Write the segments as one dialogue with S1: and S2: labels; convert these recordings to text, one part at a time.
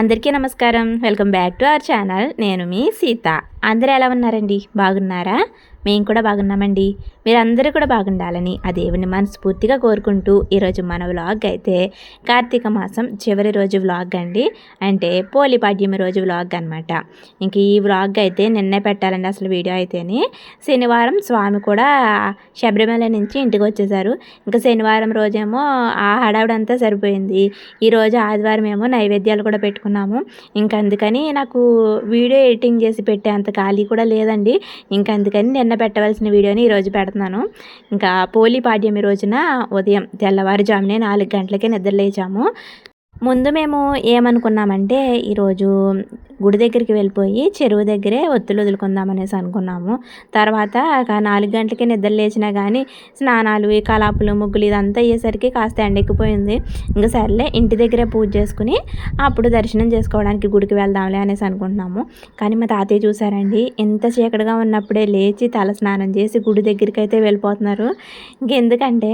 S1: అందరికీ నమస్కారం. Welcome back to our channel. నేను మీ సీత. అందరూ ఎలా ఉన్నారండి? బాగున్నారా? మేము కూడా బాగున్నామండి. మీరందరూ కూడా బాగుండాలని ఆ దేవుని మనస్ఫూర్తిగా కోరుకుంటూ ఈరోజు మన వ్లాగ్ అయితే కార్తీక మాసం చివరి రోజు వ్లాగ్ అండి. అంటే పోలిపాడ్యమి రోజు వ్లాగ్ అనమాట ఇంక ఈ వ్లాగ్ అయితే నిన్నే పెట్టాలండి అసలు వీడియో అయితేనే. శనివారం స్వామి కూడా శబరిమల నుంచి ఇంటికి వచ్చేసారు. ఇంకా శనివారం రోజేమో ఆ హడావుడంతా సరిపోయింది. ఈరోజు ఆదివారం ఏమో నైవేద్యాలు కూడా పెట్టుకున్నాము. ఇంకా అందుకని నాకు వీడియో ఎడిటింగ్ చేసి పెట్టేంత అంత ఖాళీ కూడా లేదండి. ఇంకా అందుకని నిన్న పెట్టవలసిన వీడియోని ఈరోజు పెడుతున్నాను. ఇంకా పోలీ పాడ్యమి రోజున ఉదయం తెల్లవారుజామునే నాలుగు గంటలకే నిద్ర లేచాము. ముందు మేము ఏమనుకున్నామంటే ఈరోజు గుడి దగ్గరికి వెళ్ళిపోయి చెరువు దగ్గరే ఒత్తులు వదులుకుందాం అనేసి అనుకున్నాము. తర్వాత నాలుగు గంటలకి నిద్ర లేచినా కానీ స్నానాలు ఈ కలాపులు ముగ్గులు ఇదంతా అయ్యేసరికి కాస్త ఎండెక్కిపోయింది. ఇంకా సర్లే ఇంటి దగ్గరే పూజ చేసుకుని అప్పుడు దర్శనం చేసుకోవడానికి గుడికి వెళ్దాంలే అనేసి అనుకుంటున్నాము. కానీ మా తాతయ్య చూసారండి ఎంత చీకటిగా ఉన్నప్పుడే లేచి తల స్నానం చేసి గుడి దగ్గరికి అయితే వెళ్ళిపోతున్నారు. ఇంకెందుకంటే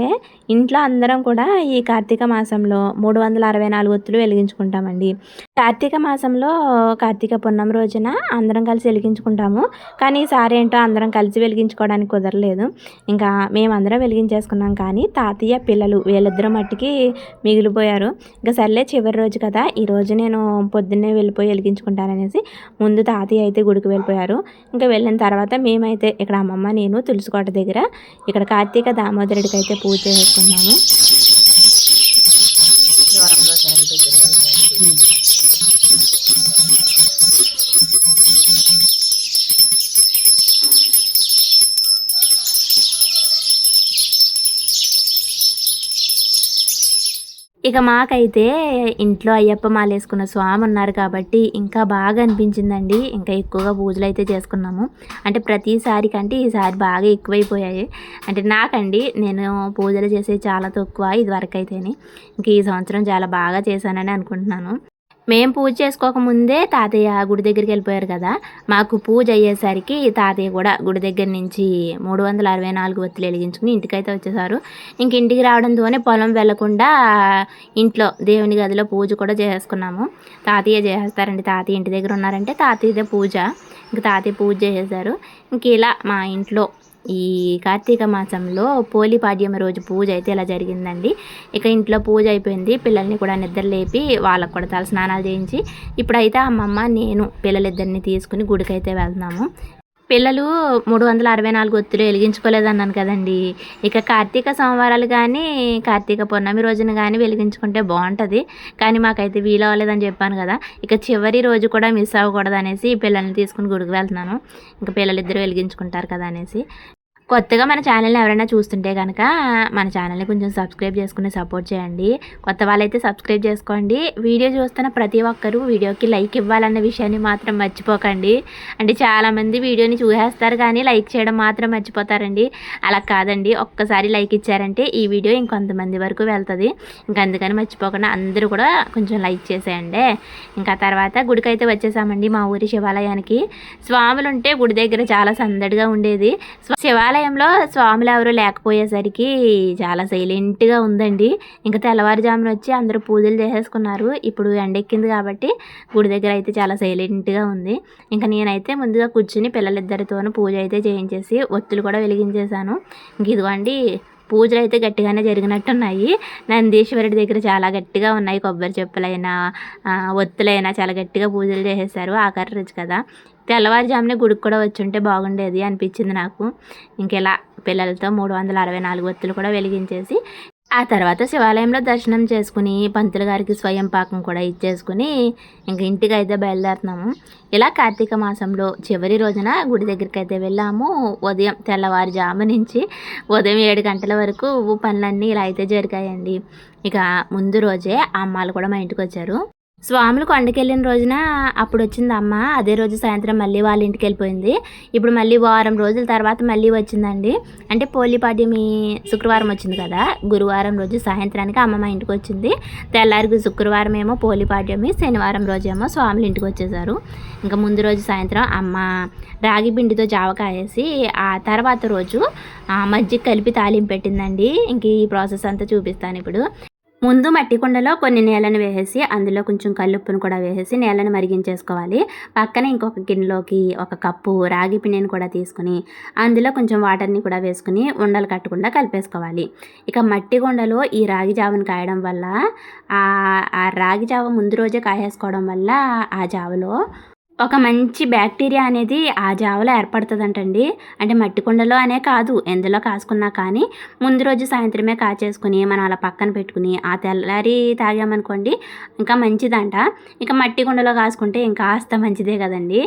S1: ఇంట్లో అందరం కూడా ఈ కార్తీక మాసంలో మూడు వందల అరవై నాలుగు ఒత్తులు వెలిగించుకుంటామండి. కార్తీక మాసంలో కార్తీక పున్నం రోజున అందరం కలిసి వెలిగించుకుంటాము. కానీ ఈసారి ఏంటో అందరం కలిసి వెలిగించుకోవడానికి కుదరలేదు. ఇంకా మేమందరం వెలిగించేసుకున్నాం. కానీ తాతయ్య పిల్లలు వీళ్ళిద్దరం మట్టికి మిగిలిపోయారు. ఇంకా సర్లే చివరి రోజు కదా ఈరోజు నేను పొద్దున్నే వెళ్ళిపోయి వెలిగించుకుంటాననేసి ముందు తాతయ్య అయితే గుడికి వెళ్ళిపోయారు. ఇంకా వెళ్ళిన తర్వాత మేమైతే ఇక్కడ అమ్మమ్మ నేను తులసికోట దగ్గర ఇక్కడ కార్తీక దామోదరుడికి అయితే పూజ చేసుకున్నాము. ఇక మాకైతే ఇంట్లో అయ్యప్ప మాలేసుకున్న స్వామి ఉన్నారు కాబట్టి ఇంకా బాగా అనిపించిందండి. ఇంకా ఎక్కువగా పూజలు అయితే చేసుకున్నాము. అంటే ప్రతిసారి కంటే ఈసారి బాగా ఎక్కువైపోయాయి. అంటే నాకండి నేను పూజలు చేసేది చాలా తక్కువ ఇది వరకు అయితేనే ఇంక ఈ సంవత్సరం చాలా బాగా చేశానని అనుకుంటున్నాను. మేము పూజ చేసుకోకముందే తాతయ్య గుడి దగ్గరికి వెళ్ళిపోయారు కదా. మాకు పూజ అయ్యేసరికి తాతయ్య కూడా గుడి దగ్గర నుంచి మూడు వందల అరవై నాలుగు ఒత్తులు వెలిగించుకుని ఇంటికైతే వచ్చేసారు. ఇంక ఇంటికి రావడంతోనే పొలం వెళ్ళకుండా ఇంట్లో దేవుని గదిలో పూజ కూడా చేసుకున్నాము. తాతయ్య చేసేస్తారండి తాతయ్య ఇంటి దగ్గర ఉన్నారంటే తాతయ్యదే పూజ. ఇంక తాతయ్య పూజ చేసేసారు ఇంక ఇలా మా ఇంట్లో ఈ కార్తీక మాసంలో పోలిపాడ్యం రోజు పూజ అయితే ఇలా జరిగిందండి. ఇక ఇంట్లో పూజ అయిపోయింది. పిల్లల్ని కూడా నిద్ర లేపి వాళ్ళకు కూడా తల స్నానాలు చేయించి ఇప్పుడైతే అమ్మమ్మ నేను పిల్లలిద్దరిని తీసుకుని గుడికైతే వెళ్తున్నాము. పిల్లలు మూడు వందల అరవై నాలుగు ఒత్తులు వెలిగించుకోలేదన్నాను కదండి. ఇక కార్తీక సోమవారాలు కానీ కార్తీక పౌర్ణమి రోజున కానీ వెలిగించుకుంటే బాగుంటుంది. కానీ మాకైతే వీలు అవ్వలేదని చెప్పాను కదా. ఇక చివరి రోజు కూడా మిస్ అవ్వకూడదు అనేసి పిల్లల్ని తీసుకుని గుడికి వెళ్తున్నాను. ఇంకా పిల్లలిద్దరూ వెలిగించుకుంటారు కదా అనేసి. కొత్తగా మన ఛానల్ని ఎవరైనా చూస్తుంటే కనుక మన ఛానల్ని కొంచెం సబ్స్క్రైబ్ చేసుకుని సపోర్ట్ చేయండి. కొత్త వాళ్ళైతే సబ్స్క్రైబ్ చేసుకోండి. వీడియో చూస్తున్న ప్రతి ఒక్కరూ వీడియోకి లైక్ ఇవ్వాలన్న విషయాన్ని మాత్రం మర్చిపోకండి. అంటే చాలామంది వీడియోని చూసేస్తారు కానీ లైక్ చేయడం మాత్రం మర్చిపోతారండి. అలా కాదండి. ఒక్కసారి లైక్ ఇచ్చారంటే ఈ వీడియో ఇంకొంతమంది వరకు వెళ్తుంది. ఇంకా అందుకని మర్చిపోకుండా అందరూ కూడా కొంచెం లైక్ చేసేయండి. ఇంకా తర్వాత గుడికైతే వచ్చేసామండి మా ఊరి శివాలయానికి. స్వాములు ఉంటే గుడి దగ్గర చాలా సందడిగా ఉండేది. శివాలయం దేవాలయంలో స్వాములు ఎవరు లేకపోయేసరికి చాలా సైలెంట్గా ఉందండి. ఇంకా తెల్లవారుజామున వచ్చి అందరూ పూజలు చేసేసుకున్నారు. ఇప్పుడు ఎండెక్కింది కాబట్టి గుడి దగ్గర అయితే చాలా సైలెంట్గా ఉంది. ఇంకా నేనైతే ముందుగా కూర్చుని పిల్లలిద్దరితోనూ పూజ అయితే చేయించేసి ఒత్తులు కూడా వెలిగించేశాను. ఇంక ఇదిగోండి పూజలు అయితే గట్టిగానే జరిగినట్టున్నాయి. నందీశ్వరుడి దగ్గర చాలా గట్టిగా ఉన్నాయి. కొబ్బరి చెప్పులైనా ఒత్తులైనా చాలా గట్టిగా పూజలు చేసేసారు ఆఖరి రోజు కదా. తెల్లవారుజామునే గుడికి కూడా వచ్చి ఉంటే బాగుండేది అనిపించింది నాకు. ఇంకెలా పిల్లలతో మూడు వందల అరవై నాలుగు ఒత్తులు కూడా వెలిగించేసి ఆ తర్వాత శివాలయంలో దర్శనం చేసుకుని పంతుల గారికి స్వయం పాకం కూడా ఇచ్చేసుకుని ఇంక ఇంటికి అయితే బయలుదేరుతున్నాము. ఇలా కార్తీక మాసంలో చివరి రోజున గుడి దగ్గరికి అయితే వెళ్ళాము. ఉదయం తెల్లవారుజాము నుంచి ఉదయం ఏడు గంటల వరకు పనులన్నీ ఇలా అయితే జరిగాయండి. ఇక ముందు రోజే అమ్మాలు కూడా మా ఇంటికి వచ్చారు. స్వాములు కొండకెళ్ళిన రోజున అప్పుడు వచ్చింది అమ్మ. అదే రోజు సాయంత్రం మళ్ళీ వాళ్ళ ఇంటికి వెళ్ళిపోయింది ఇప్పుడు మళ్ళీ వారం రోజుల తర్వాత మళ్ళీ వచ్చిందండి. అంటే పోలిపాడ్యమి శుక్రవారం వచ్చింది కదా. గురువారం రోజు సాయంత్రానికి అమ్మ మా ఇంటికి వచ్చింది తెల్లారికి శుక్రవారం ఏమో పోలిపాడ్యమి శనివారం రోజు ఏమో స్వాములు ఇంటికి వచ్చేసారు ఇంకా ముందు రోజు సాయంత్రం అమ్మ రాగి పిండితో జావకాయేసి ఆ తర్వాత రోజు మజ్జిగ కలిపి తాలింపు పెట్టిందండి. ఇంక ఈ ప్రాసెస్ అంతా చూపిస్తాను ఇప్పుడు. ముందు మట్టి కుండలో కొన్ని నీళ్ళని వేసేసి అందులో కొంచెం కల్లుప్పును కూడా వేసేసి నీళ్ళని మరిగించేసుకోవాలి. పక్కన ఇంకొక గిన్నెలోకి ఒక కప్పు రాగి పిండిని కూడా తీసుకుని అందులో కొంచెం వాటర్ని కూడా వేసుకుని ఉండలు కట్టకుండా కలిపేసుకోవాలి. ఇక మట్టి కుండలో ఈ రాగి జావను కాయడం వల్ల ఆ రాగి జావ ముందు రోజే కాయేసుకోవడం వల్ల ఆ జావలో ఒక మంచి బ్యాక్టీరియా అనేది ఆ జావలో ఏర్పడుతుందంటండి. అంటే మట్టి కుండలో అనే కాదు ఎందులో కాసుకున్నా కానీ. ముందు రోజు సాయంత్రమే కాచేసుకుని మనం అలా పక్కన పెట్టుకుని ఆ తెల్లారి తాగామనుకోండి ఇంకా మంచిదంట. ఇంకా మట్టి కుండలో కాసుకుంటే ఇంకా కాస్త మంచిదే కదండి.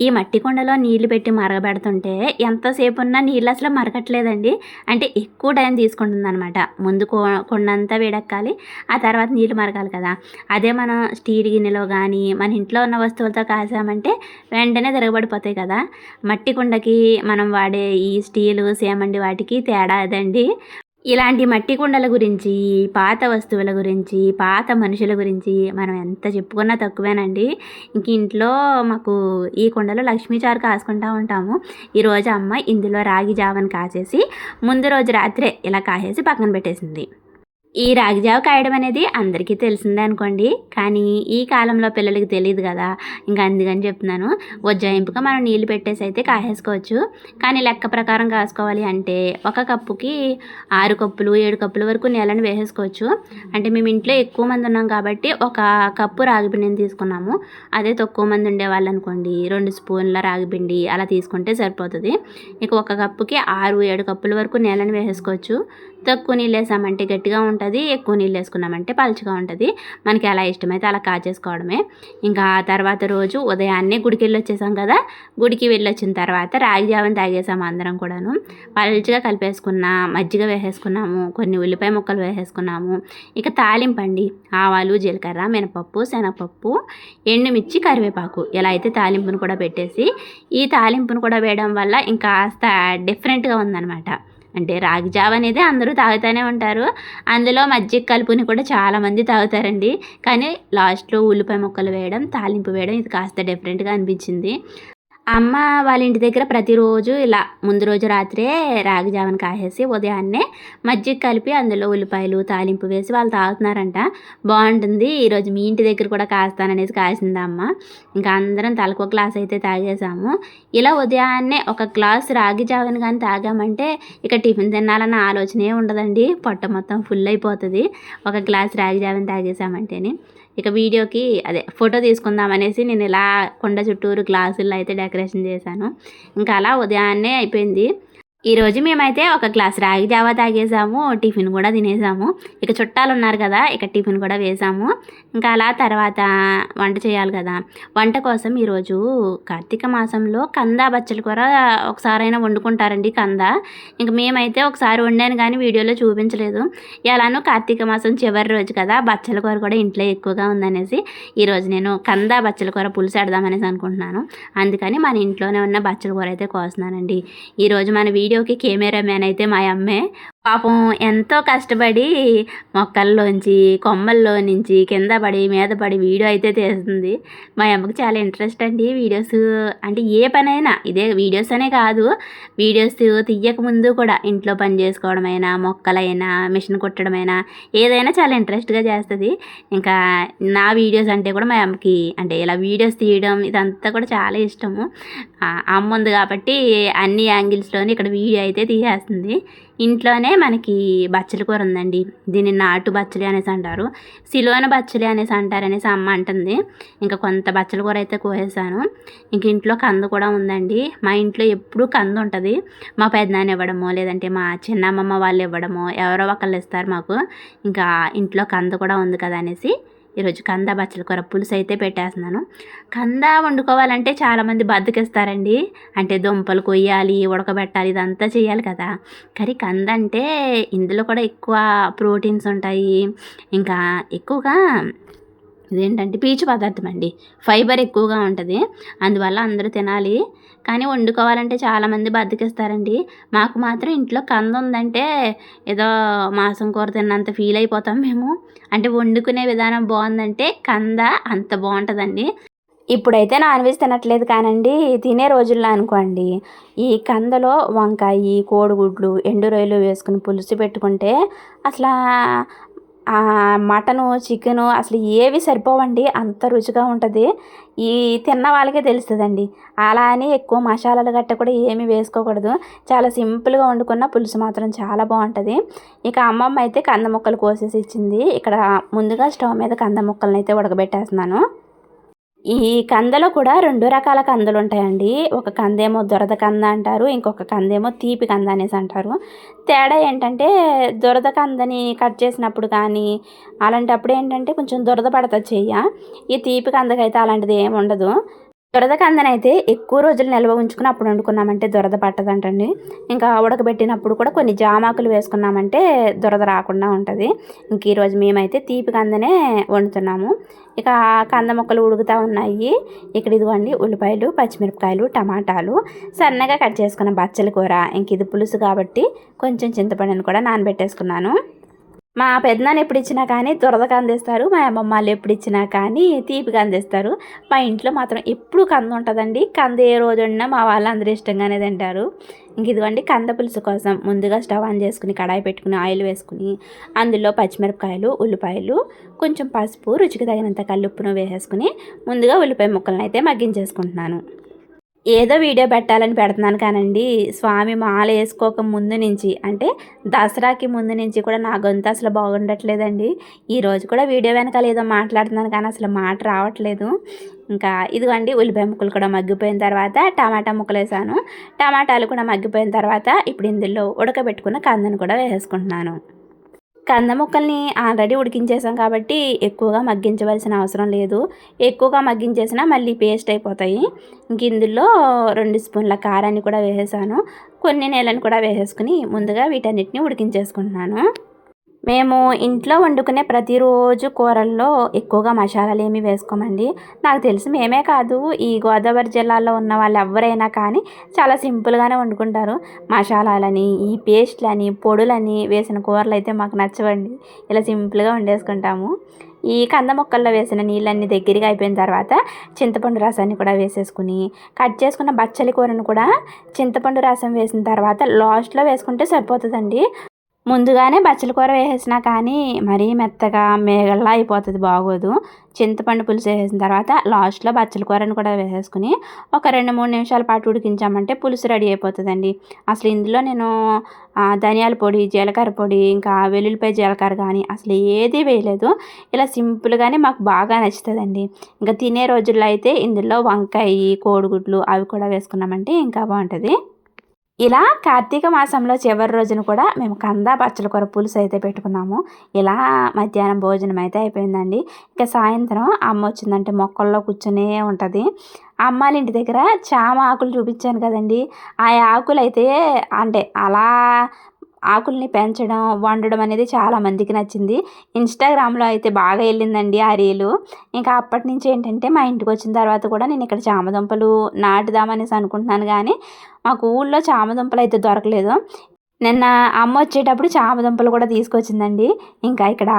S1: ఈ మట్టి కుండలో నీళ్ళు పెట్టి మరగబెడుతుంటే ఎంతసేపు ఉన్నా నీళ్ళు అసలు మరగట్లేదండి. అంటే ఎక్కువ టైం తీసుకుంటుంది అనమాట ముందు కొండంతా వేడెక్కాలి ఆ తర్వాత నీళ్ళు మరగాలి కదా. అదే మనం స్టీల్ గిన్నెలో కానీ మన ఇంట్లో ఉన్న వస్తువులతో కాసామంటే అంటే వెంటనే తిరగబడిపోతాయి కదా. మట్టి కుండకి మనం వాడే ఈ స్టీలు సేమండి వాటికి తేడా అదండి. ఇలాంటి మట్టి కుండల గురించి పాత వస్తువుల గురించి పాత మనుషుల గురించి మనం ఎంత చెప్పుకున్నా తక్కువేనండి. ఇంక ఇంట్లో మాకు ఈ కుండలో లక్ష్మీ చారు కాసుకుంటూ ఉంటాము. ఈరోజు అమ్మ ఇందులో రాగి జావని కాసేసి ముందు రోజు రాత్రే ఇలా కాసేసి పక్కన పెట్టేసింది. ఈ రాగిజావ కాయడం అనేది అందరికీ తెలిసిందే అనుకోండి. కానీ ఈ కాలంలో పిల్లలకి తెలియదు కదా. ఇంకా అందుకని చెప్తున్నాను. ఉజ్జాయింపుగా మనం నీళ్ళు పెట్టేసి అయితే కాసేసుకోవచ్చు. కానీ లెక్క ప్రకారం కాసుకోవాలి అంటే ఒక కప్పుకి ఆరు కప్పులు ఏడు కప్పుల వరకు నీళ్ళని వేసేసుకోవచ్చు. అంటే మేము ఇంట్లో ఎక్కువ మంది ఉన్నాం కాబట్టి ఒక కప్పు రాగిపిండిని తీసుకున్నాము. అదే తక్కువ మంది ఉండేవాళ్ళు అనుకోండి రెండు స్పూన్ల రాగిపిండి అలా తీసుకుంటే సరిపోతుంది. ఇక ఒక కప్పుకి ఆరు ఏడు కప్పుల వరకు నీళ్ళని వేసేసుకోవచ్చు. తక్కువ నీళ్ళు వేసామంటే గట్టిగా ఉంటుంది ఎక్కువ నీళ్ళు వేసుకున్నామంటే పలుచగా ఉంటుంది. మనకి ఎలా ఇష్టమైతే అలా కాచేసుకోవడమే ఇంకా ఆ తర్వాత రోజు ఉదయాన్నే గుడికి వెళ్ళి వచ్చేసాం కదా గుడికి వెళ్ళి వచ్చిన తర్వాత రాగి జావని తాగేసాము అందరం కూడాను. పలుచగా కలిపేసుకున్న మజ్జిగ వేసేసుకున్నాము కొన్ని ఉల్లిపాయ ముక్కలు వేసేసుకున్నాము. ఇక తాలింపండి ఆవాలు జీలకర్ర మినపప్పు శనగపప్పు ఎండుమిర్చి కరివేపాకు ఇలా అయితే తాలింపును కూడా పెట్టేసి ఈ తాలింపును కూడా వేయడం వల్ల ఇంకా కాస్త డిఫరెంట్గా ఉందన్నమాట. అంటే రాగి జావ అనేది అందరూ తాగుతూనే ఉంటారు. అందులో మజ్జిగ కలుపుని కూడా చాలామంది తాగుతారండి. కానీ లాస్ట్లో ఉల్లిపాయ ముక్కలు వేయడం తాలింపు వేయడం ఇది కాస్త డిఫరెంట్గా అనిపించింది. అమ్మ వాళ్ళ ఇంటి దగ్గర ప్రతిరోజు ఇలా ముందు రోజు రాత్రే రాగి జావని కాసేసి ఉదయాన్నే మజ్జిగ కలిపి అందులో ఉల్లిపాయలు తాలింపు వేసి వాళ్ళు తాగుతున్నారంట. బాగుంటుంది. ఈరోజు మీ ఇంటి దగ్గర కూడా కాస్తాననేసి కాసింది అమ్మ ఇంకా అందరం తలకు గ్లాస్ అయితే తాగేసాము ఇలా ఉదయాన్నే ఒక గ్లాస్ రాగి జావని కానీ తాగామంటే ఇక టిఫిన్ తినాలన్న ఆలోచనే ఉండదండి. పొట్ట మొత్తం ఫుల్ అయిపోతుంది. ఒక గ్లాస్ రాగి జావని తాగేసామంటేనే ఇక వీడియోకి అదే ఫోటో తీసుకుందాం అనేసి నేను ఇలా కొండ చుట్టూరు గ్లాసుల్లో అయితే డెకరేషన్ చేశాను. ఇంకా అలా ఉదయాన్నే అయిపోయింది. ఈరోజు మేమైతే ఒక గ్లాస్ రాగి జావా తాగేసాము టిఫిన్ కూడా తినేసాము. ఇక చుట్టాలు ఉన్నారు కదా ఇక టిఫిన్ కూడా వేసాము. ఇంకా అలా తర్వాత వంట చేయాలి కదా. వంట కోసం ఈరోజు కార్తీక మాసంలో కంద బచ్చల కూర ఒకసారైనా వండుకుంటారండి కంద. ఇంక మేమైతే ఒకసారి వండాను కానీ వీడియోలో చూపించలేదు. ఎలానో కార్తీక మాసం చివరి రోజు కదా బచ్చల కూర కూడా ఇంట్లో ఎక్కువగా ఉందనేసి ఈరోజు నేను కంద బచ్చల కూర పులుసు పెడదామనేసి అనుకుంటున్నాను. అందుకని మన ఇంట్లోనే ఉన్న బచ్చల కూర అయితే కోస్తున్నానండి. ఈరోజు మన వీడియో వీడియోకి కెమెరామ్యాన్ అయితే మా అమ్మే. పాపం ఎంతో కష్టపడి మొక్కల్లోంచి కొమ్మల్లో నుంచి కింద పడి మీద పడి వీడియో అయితే తీస్తుంది. మా అమ్మకి చాలా ఇంట్రెస్ట్ అండి వీడియోస్. అంటే ఏ పనైనా ఇదే వీడియోస్ అనే కాదు వీడియోస్ తీయక ముందు కూడా ఇంట్లో పని చేసుకోవడమైనా మొక్కలైనా మిషన్ కుట్టడమైనా ఏదైనా చాలా ఇంట్రెస్ట్గా చేస్తుంది. ఇంకా నా వీడియోస్ అంటే కూడా మా అమ్మకి అంటే ఇలా వీడియోస్ తీయడం ఇదంతా కూడా చాలా ఇష్టము. అమ్మ ఉంది కాబట్టి అన్ని యాంగిల్స్లోనే ఇక్కడ వీడియో అయితే తీసేస్తుంది. ఇంట్లోనే మనకి బచ్చలి కూర ఉందండి. దీన్ని నాటు బచ్చలి అనేసి అంటారు. సిలోన బచ్చలి అనేసి అంటారు అనేసి అమ్మ అంటుంది. ఇంకా కొంత బచ్చల కూర అయితే కోసేసాను. ఇంక ఇంట్లో కంద కూడా ఉందండి. మా ఇంట్లో ఎప్పుడూ కంద ఉంటుంది. మా పెద్దనాన్న ఇవ్వడమో లేదంటే మా చిన్నమ్మమ్మ వాళ్ళు ఇవ్వడమో ఎవరో ఒకళ్ళు ఇస్తారు మాకు. ఇంకా ఇంట్లో కంద కూడా ఉంది కదా అనేసి ఈరోజు కంద బచ్చల కూర పులుసు అయితే పెట్టేస్తున్నాను. కంద వండుకోవాలంటే చాలామంది బద్దకిస్తారండి. అంటే దుంపలు కొయ్యాలి ఉడకబెట్టాలి ఇదంతా చేయాలి కదా. కానీ కంద అంటే ఇందులో కూడా ఎక్కువ ప్రోటీన్స్ ఉంటాయి. ఇంకా ఎక్కువగా ఇదేంటంటే పీచు పదార్థం అండి. ఫైబర్ ఎక్కువగా ఉంటుంది. అందువల్ల అందరూ తినాలి. కానీ వండుకోవాలంటే చాలామంది బద్దకిస్తారండి. మాకు మాత్రం ఇంట్లో కంద ఉందంటే ఏదో మాసం కూర తిన్నంత ఫీల్ అయిపోతాం మేము. అంటే వండుకునే విధానం బాగుందంటే కంద అంత బాగుంటుందండి. ఇప్పుడైతే నాన్ వెజ్ తినట్లేదు కానండి తినే రోజుల్లో అనుకోండి ఈ కందలో వంకాయ కోడిగుడ్లు ఎండు రొయ్యలు వేసుకుని పులుసు పెట్టుకుంటే అసలు మటను చికెను అసలు ఏవి సరిపోవండి అంత రుచిగా ఉంటుంది. ఈ తిన్న వాళ్ళకే తెలుస్తుందండి. అలా అని ఎక్కువ మసాలాలు గట్ట కూడా ఏమీ వేసుకోకూడదు. చాలా సింపుల్గా వండుకున్న పులుసు మాత్రం చాలా బాగుంటుంది. ఇక అమ్మమ్మ అయితే కంద ముక్కలు కోసేసి ఇచ్చింది. ఇక్కడ ముందుగా స్టవ్ మీద కంద ముక్కలను అయితే ఉడకబెట్టేస్తున్నాను. ఈ కందలో కూడా రెండు రకాల కందలు ఉంటాయండి. ఒక కందేమో దొరద కంద అంటారు ఇంకొక కందేమో తీపి కంద అనేసి అంటారు. తేడా ఏంటంటే దొరద కందని కట్ చేసినప్పుడు కానీ అలాంటప్పుడు ఏంటంటే కొంచెం దురద పడతా చెయ్య. ఈ తీపి కందకైతే అలాంటిది ఏమి ఉండదు. దొరద కందనైతే ఎక్కువ రోజులు నిల్వ ఉంచుకుని అప్పుడు వండుకున్నామంటే దొరద పట్టదంటండి. ఇంకా ఉడకబెట్టినప్పుడు కూడా కొన్ని జామాకులు వేసుకున్నామంటే దొరద రాకుండా ఉంటుంది. ఇంక ఈరోజు మేమైతే తీపి కందనే వండుతున్నాము. ఇక కంద మొక్కలు ఉడుకుతూ ఉన్నాయి. ఇక్కడ ఇదిగోండి ఉల్లిపాయలు పచ్చిమిరపకాయలు టమాటాలు సన్నగా కట్ చేసుకున్న బచ్చల కూర. ఇంక ఇది పులుసు కాబట్టి కొంచెం చింతపండుని కూడా నానబెట్టేసుకున్నాను. మా పెద్దనాన్న ఎప్పుడు ఇచ్చినా కానీ దురదకు అందిస్తారు మా అమ్మమ్మ వాళ్ళు ఎప్పుడు ఇచ్చినా కానీ తీపిగా అందిస్తారు. మా ఇంట్లో మాత్రం ఎప్పుడు కంద ఉంటుందండి. కంద ఏ రోజు ఉన్నా మా వాళ్ళు అందరూ ఇష్టంగానే తింటారు. ఇంక ఇదిగోండి కంద పులుసు కోసం ముందుగా స్టవ్ ఆన్ చేసుకుని కడాయి పెట్టుకుని ఆయిల్ వేసుకుని అందులో పచ్చిమిరపకాయలు ఉల్లిపాయలు కొంచెం పసుపు రుచికి తగినంత కల్లుప్పును వేసేసుకుని ముందుగా ఉల్లిపాయ ముక్కలను అయితే మగ్గించేసుకుంటున్నాను. ఏదో వీడియో పెట్టాలని పెడుతున్నాను కానండి. స్వామి మాల వేసుకోక ముందు నుంచి అంటే దసరాకి ముందు నుంచి కూడా నా గొంతు అసలు బాగుండట్లేదండి. ఈరోజు కూడా వీడియో వెనకాల ఏదో మాట్లాడుతున్నాను కానీ అసలు మాట రావట్లేదు. ఇంకా ఇదిగోండి ఉల్లిపాయ ముక్కలు కూడా మగ్గిపోయిన తర్వాత టమాటా ముక్కలు వేసాను. టమాటాలు కూడా మగ్గిపోయిన తర్వాత ఇప్పుడు ఇందులో ఉడకబెట్టుకున్న కందను కూడా వేసుకుంటున్నాను కంద ముక్కల్ని ఆల్రెడీ ఉడికించేసాం కాబట్టి ఎక్కువగా మగ్గించవలసిన అవసరం లేదు. ఎక్కువగా మగ్గించేసినా మళ్ళీ పేస్ట్ అయిపోతాయి. ఇంక ఇందులో రెండు స్పూన్ల కారాన్ని కూడా వేసేసాను. కొన్ని నీళ్ళని కూడా వేసేసుకుని ముందుగా వీటన్నిటిని ఉడికించేసుకుంటున్నాను. మేము ఇంట్లో వండుకునే ప్రతిరోజు కూరల్లో ఎక్కువగా మసాలాలు ఏమి వేసుకోమండి. నాకు తెలిసి మేమే కాదు ఈ గోదావరి జిల్లాలో ఉన్న వాళ్ళు ఎవరైనా కానీ చాలా సింపుల్గానే వండుకుంటారు. మసాలాలని ఈ పేస్ట్లని పొడులని వేసిన కూరలు అయితే మాకు నచ్చవండి. ఇలా సింపుల్గా వండేసుకుంటాము. ఈ కంద మొక్కల్లో వేసిన నీళ్ళన్నీ దగ్గరగా అయిపోయిన తర్వాత చింతపండు రసాన్ని కూడా వేసేసుకుని కట్ చేసుకున్న బచ్చలి కూరను కూడా చింతపండు రసం వేసిన తర్వాత లాస్ట్లో వేసుకుంటే సరిపోతుందండి. ముందుగానే బచ్చల కూర వేసేసినా కానీ మరీ మెత్తగా మేగల్లా అయిపోతుంది బాగోదు. చింతపండు పులుసు వేసేసిన తర్వాత లాస్ట్లో బచ్చల కూరని కూడా వేసేసుకుని ఒక రెండు మూడు నిమిషాల పాటు ఉడికించామంటే పులుసు రెడీ అయిపోతుందండి. అసలు ఇందులో నేను ధనియాల పొడి జీలకర్ర పొడి ఇంకా వెల్లుల్లిపాయ జీలకర్ర కానీ అసలు ఏది వేయలేదు. ఇలా సింపుల్గానే మాకు బాగా నచ్చుతుందండి. ఇంకా తినే రోజుల్లో అయితే ఇందులో వంకాయ కోడిగుడ్లు అవి కూడా వేసుకున్నామంటే ఇంకా బాగుంటుంది. ఇలా కార్తీక మాసంలో చివరి రోజున కూడా మేము కంద పచ్చల కూర పులుసు అయితే పెట్టుకున్నాము. ఇలా మధ్యాహ్నం భోజనం అయితే అయిపోయిందండి. ఇక సాయంత్రం అమ్మ వచ్చిందంటే మొక్కల్లో కూర్చునే ఉంటుంది. అమ్మాళ్ళ ఇంటి దగ్గర చామ ఆకులు చూపించాను కదండి. ఆ ఆకులు అయితే అంటే అలా ఆకుల్ని పెంచడం వండడం అనేది చాలా మందికి నచ్చింది. ఇన్స్టాగ్రామ్లో అయితే బాగా వెళ్ళిందండి ఆ రీలు. ఇంకా అప్పటి నుంచి ఏంటంటే మా ఇంటికి వచ్చిన తర్వాత కూడా నేను ఇక్కడ చామదుంపలు నాటుదామనేసి అనుకుంటున్నాను కానీ మాకు ఊళ్ళో చామదుంపలు అయితే దొరకలేదు. నిన్న అమ్మ వచ్చేటప్పుడు చామదుంపలు కూడా తీసుకొచ్చిందండి. ఇంకా ఇక్కడ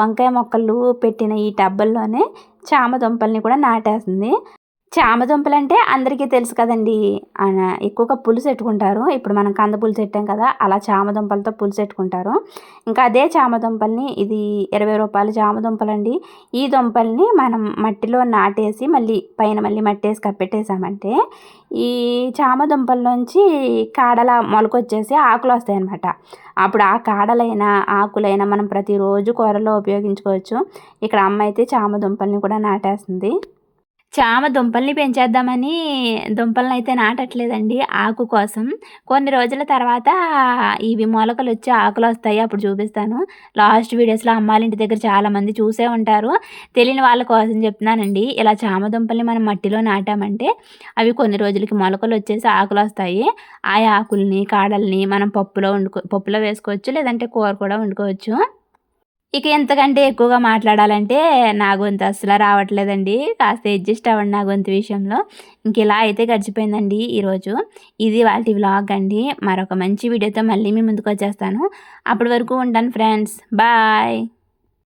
S1: వంకాయ మొక్కలు పెట్టిన ఈ టబ్బల్లోనే చామదుంపల్ని కూడా నాటేస్తుంది చామదుంపలు అంటే అందరికీ తెలుసు కదండి. ఎక్కువగా పులుసు పెట్టుకుంటారు. ఇప్పుడు మనం కంద పులుసు పెట్టాం కదా అలా చామదుంపలతో పులుసు పెట్టుకుంటారు. ఇంకా అదే చామదుంపల్ని ఇది ఇరవై రూపాయల చామదుంపలండి ఈ దుంపల్ని మనం మట్టిలో నాటేసి మళ్ళీ పైన మళ్ళీ మట్టేసి కప్పెట్టేసామంటే ఈ చామదుంపల్లోంచి కాడల మొలకొచ్చేసి ఆకులు వస్తాయి అన్నమాట అప్పుడు ఆ కాడలైనా ఆకులైనా మనం ప్రతిరోజు కూరలో ఉపయోగించుకోవచ్చు. ఇక్కడ అమ్మ అయితే చామదుంపల్ని కూడా నాటేస్తుంది. చామ దుంపల్ని పెంచేద్దామని దుంపలను అయితే నాటట్లేదండి ఆకు కోసం. కొన్ని రోజుల తర్వాత ఇవి మొలకలు వచ్చి ఆకులు వస్తాయి అప్పుడు చూపిస్తాను. లాస్ట్ వీడియోస్లో అమ్మాలింటి దగ్గర చాలామంది చూసే ఉంటారు. తెలియని వాళ్ళ కోసం చెప్తున్నానండి. ఇలా చామ దుంపల్ని మనం మట్టిలో నాటామంటే అవి కొన్ని రోజులకి మొలకలు వచ్చేసి ఆకులు వస్తాయి ఆ ఆకుల్ని కాడల్ని మనం పప్పులో వండుకో పప్పులో వేసుకోవచ్చు లేదంటే కూర కూడా వండుకోవచ్చు. ఇక ఎంతకంటే ఎక్కువగా మాట్లాడాలంటే నా గొంతు అసలు రావట్లేదండి. కాస్త అడ్జస్ట్ అవ్వండి నా గొంతు విషయంలో. ఇంక ఇలా అయితే గడిచిపోయిందండి ఈరోజు ఇది వాళ్ళ వ్లాగ్ అండి. మరొక మంచి వీడియోతో మళ్ళీ మీ ముందుకు వచ్చేస్తాను. అప్పటి వరకు ఉంటాను ఫ్రెండ్స్. బాయ్.